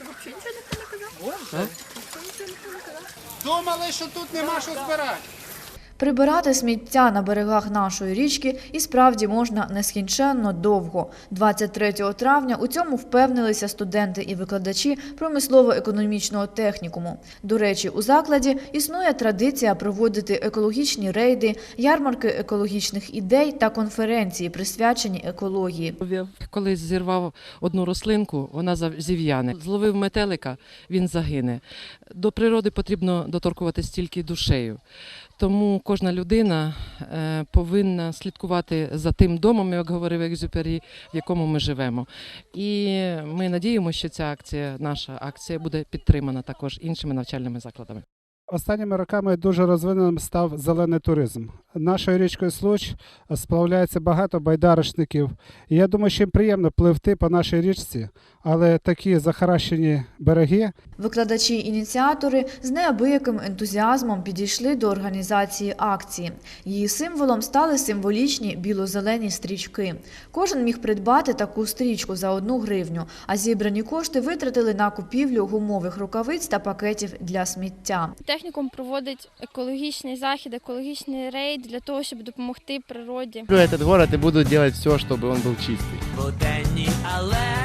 Взагалі нічого ніхто не казав? Ніхто нічого ніхто не казав? Думали, що тут нема що збирати. Прибирати сміття на берегах нашої річки і справді можна нескінченно довго. 23 травня у цьому впевнилися студенти і викладачі промислово-економічного технікуму. До речі, у закладі існує традиція проводити екологічні рейди, ярмарки екологічних ідей та конференції, присвячені екології. Коли зірвав одну рослинку, вона зів'яне. Зловив метелика, він загине. До природи потрібно доторкуватись тільки душею. Тому кожна людина е, повинна слідкувати за тим домом, як говорив Екзюпері, в якому ми живемо. І ми надіємося, що ця акція, наша акція, буде підтримана також іншими навчальними закладами. Останніми роками дуже розвиненим став зелений туризм. Нашою річкою Случ сплавляється багато байдарочників. І я думаю, що їм приємно пливти по нашій річці, але такі захаращені береги Викладачі-ініціатори з неабияким ентузіазмом підійшли до організації акції. Її символом стали символічні біло-зелені стрічки. Кожен міг придбати таку стрічку за одну гривню, а зібрані кошти витратили на купівлю гумових рукавиць та пакетів для сміття. Технікум проводить екологічний захід, екологічний рейд для того, щоб допомогти природі. люблю этот город и буду делать все, чтобы он был чистый. Буденні, але